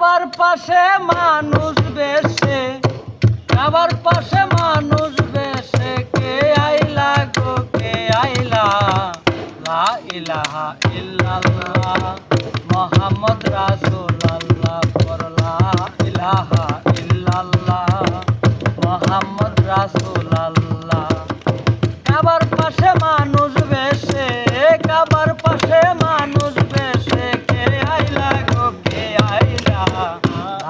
বাবার পাশে মানুষ বেশে বাবার পাশে মানুষ বেশে, কে আইলা গো, কে আইলা? লা ইলাহা ইল্লাল্লাহ, মোহাম্মদ রাসূলুল্লাহ পড়লা ইলাহা ইল্লাল্লাহ, মোহাম্মদ রাসূলুল্লাহ।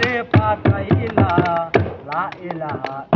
রে পাতাইলা লা ইলাহা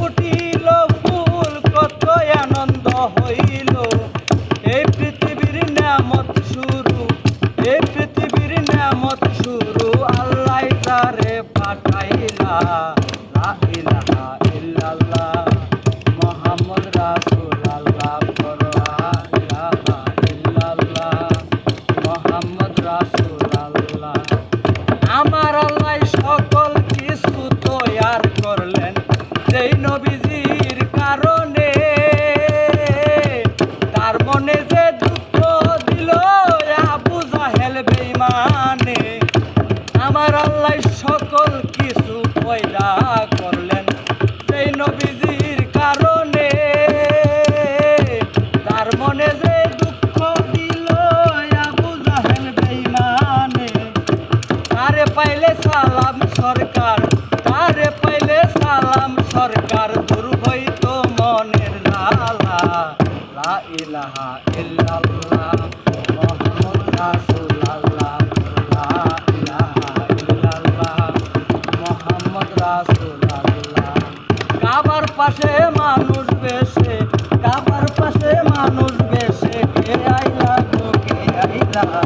বেইমানে আমার আল্লাহ সকল কিছু পয়দা করলেন। সেই নবীজির কারণে তার মনে যে দুঃখ দিল আবু জাহেল বেইমানে তারে পাইলে সালাম সরকার, তারে পাইলে সালাম সরকার দুর্বৈত মনের লালা লা ইলাহা ইল্লাল্লাহ। love.